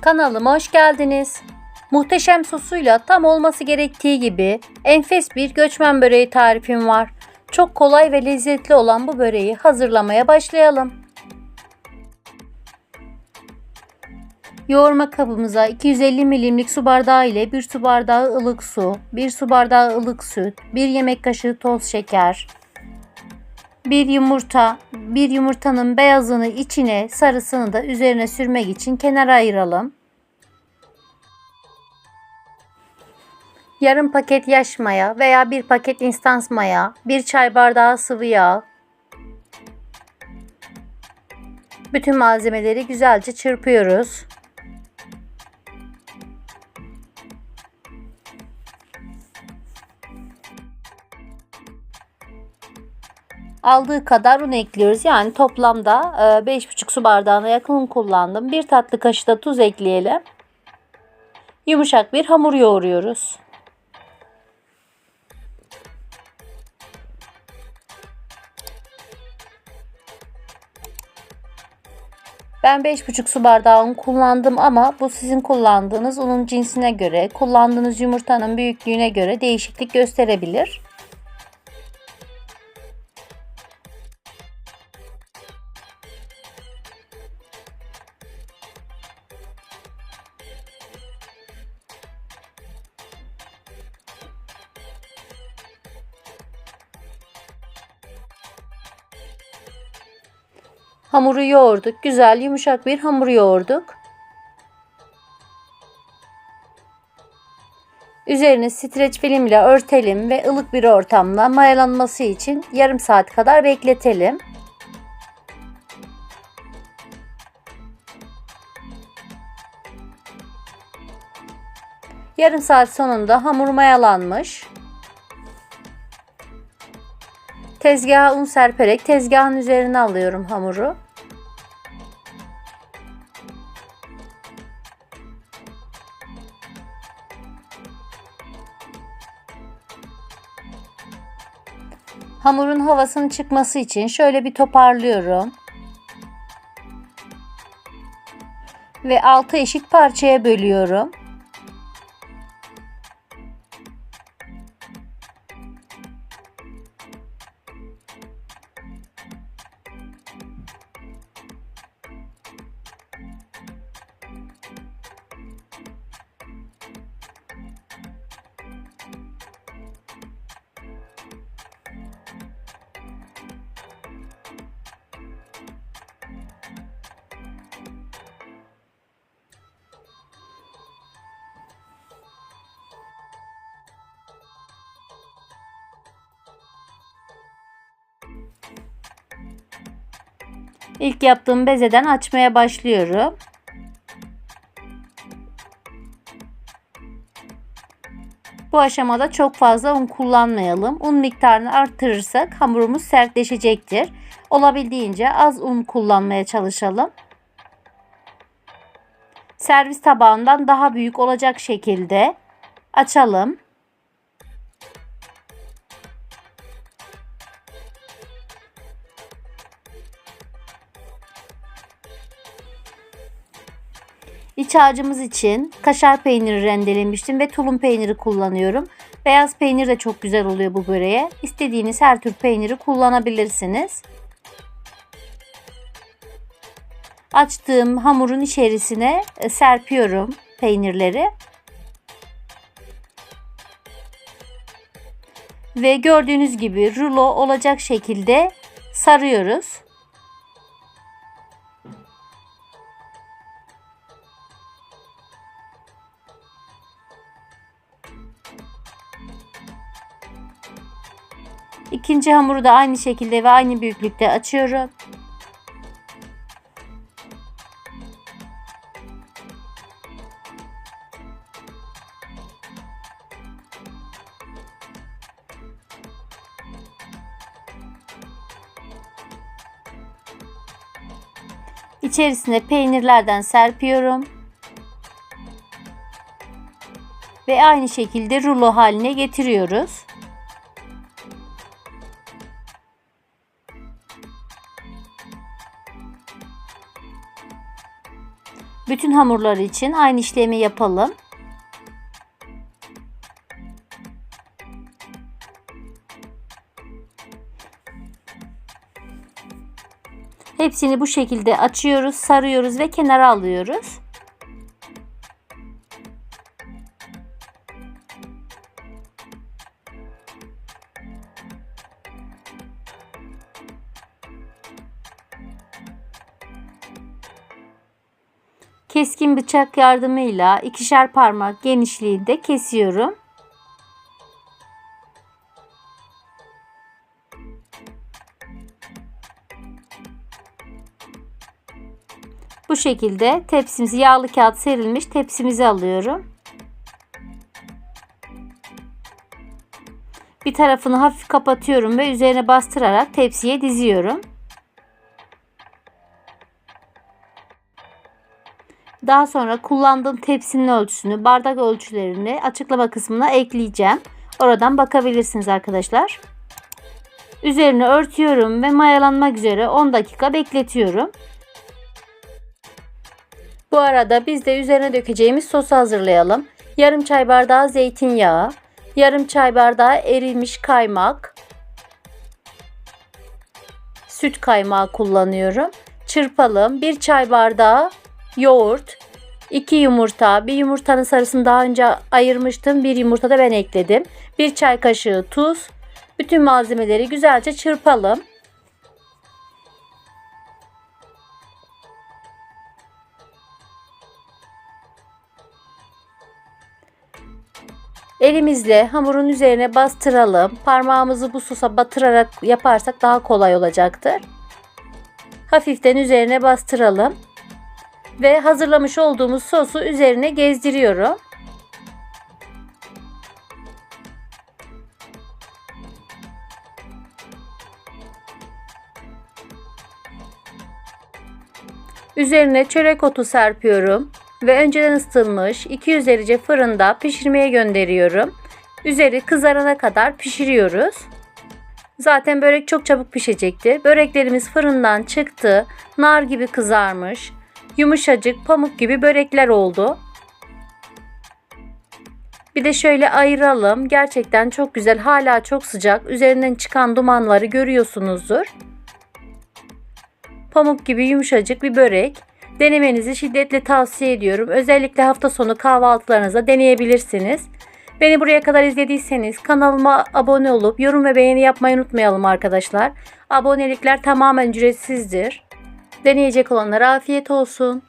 Kanalıma hoş geldiniz. Muhteşem sosuyla tam olması gerektiği gibi enfes bir göçmen böreği tarifim var. Çok kolay ve lezzetli olan bu böreği hazırlamaya başlayalım. Yoğurma kabımıza 250 milimlik su bardağı ile 1 su bardağı ılık su, 1 su bardağı ılık süt, 1 yemek kaşığı toz şeker, bir yumurta, bir yumurtanın beyazını içine, sarısını da üzerine sürmek için kenara ayıralım. Yarım paket yaş maya veya bir paket instans maya, bir çay bardağı sıvı yağ. Bütün malzemeleri güzelce çırpıyoruz. Aldığı kadar un ekliyoruz. Yani toplamda 5,5 su bardağına yakın un kullandım. Bir tatlı kaşığı da tuz ekleyelim. Yumuşak bir hamur yoğuruyoruz. Ben 5,5 su bardağı un kullandım ama bu sizin kullandığınız unun cinsine göre, kullandığınız yumurtanın büyüklüğüne göre değişiklik gösterebilir. Hamuru yoğurduk. Güzel yumuşak bir hamur yoğurduk. Üzerini streç film ile örtelim ve ılık bir ortamda mayalanması için yarım saat kadar bekletelim. Yarım saat sonunda hamur mayalanmış. Tezgaha un serperek tezgahın üzerine alıyorum hamuru. Hamurun havasının çıkması için şöyle bir toparlıyorum. Ve 6 eşit parçaya bölüyorum. İlk yaptığım bezeden açmaya başlıyorum. Bu aşamada çok fazla un kullanmayalım. Un miktarını arttırırsak hamurumuz sertleşecektir. Olabildiğince az un kullanmaya çalışalım. Servis tabağından daha büyük olacak şekilde açalım. İç harcımız için kaşar peyniri rendelemiştim ve tulum peyniri kullanıyorum. Beyaz peynir de çok güzel oluyor bu böreğe. İstediğiniz her tür peyniri kullanabilirsiniz. Açtığım hamurun içerisine e, serpiyorum peynirleri. Ve gördüğünüz gibi rulo olacak şekilde sarıyoruz. İkinci hamuru da aynı şekilde ve aynı büyüklükte açıyorum. İçerisine peynirlerden serpiyorum. Ve aynı şekilde rulo haline getiriyoruz. Bütün hamurlar için aynı işlemi yapalım. Hepsini bu şekilde açıyoruz, sarıyoruz ve kenara alıyoruz. Keskin bıçak yardımıyla ikişer parmak genişliğinde kesiyorum. Bu şekilde tepsimizi yağlı kağıt serilmiş tepsimizi alıyorum. Bir tarafını hafif kapatıyorum ve üzerine bastırarak tepsiye diziyorum. Daha sonra kullandığım tepsinin ölçüsünü, bardak ölçülerini açıklama kısmına ekleyeceğim. Oradan bakabilirsiniz arkadaşlar. Üzerine örtüyorum ve mayalanmak üzere 10 dakika bekletiyorum. Bu arada biz de üzerine dökeceğimiz sosu hazırlayalım. Yarım çay bardağı zeytinyağı, yarım çay bardağı erilmiş kaymak, süt kaymağı kullanıyorum. Çırpalım. 1 çay bardağı yoğurt, 2 yumurta, bir yumurtanın sarısını daha önce ayırmıştım. Bir yumurta da ben ekledim. 1 çay kaşığı tuz. Bütün malzemeleri güzelce çırpalım. Elimizle hamurun üzerine bastıralım. Parmağımızı bu sosa batırarak yaparsak daha kolay olacaktır. Hafiften üzerine bastıralım. Ve hazırlamış olduğumuz sosu üzerine gezdiriyorum. Üzerine çörek otu serpiyorum ve önceden ısıtılmış 200 derece fırında pişirmeye gönderiyorum. Üzeri kızarana kadar pişiriyoruz. Zaten börek çok çabuk pişecektir. Böreklerimiz fırından çıktı. Nar gibi kızarmış. Yumuşacık pamuk gibi börekler oldu. Bir de şöyle ayıralım. Gerçekten çok güzel. Hala çok sıcak. Üzerinden çıkan dumanları görüyorsunuzdur. Pamuk gibi yumuşacık bir börek. Denemenizi şiddetle tavsiye ediyorum. Özellikle hafta sonu kahvaltılarınıza deneyebilirsiniz. Beni buraya kadar izlediyseniz kanalıma abone olup yorum ve beğeni yapmayı unutmayalım arkadaşlar. Abonelikler tamamen ücretsizdir. Deneyecek olanlara afiyet olsun.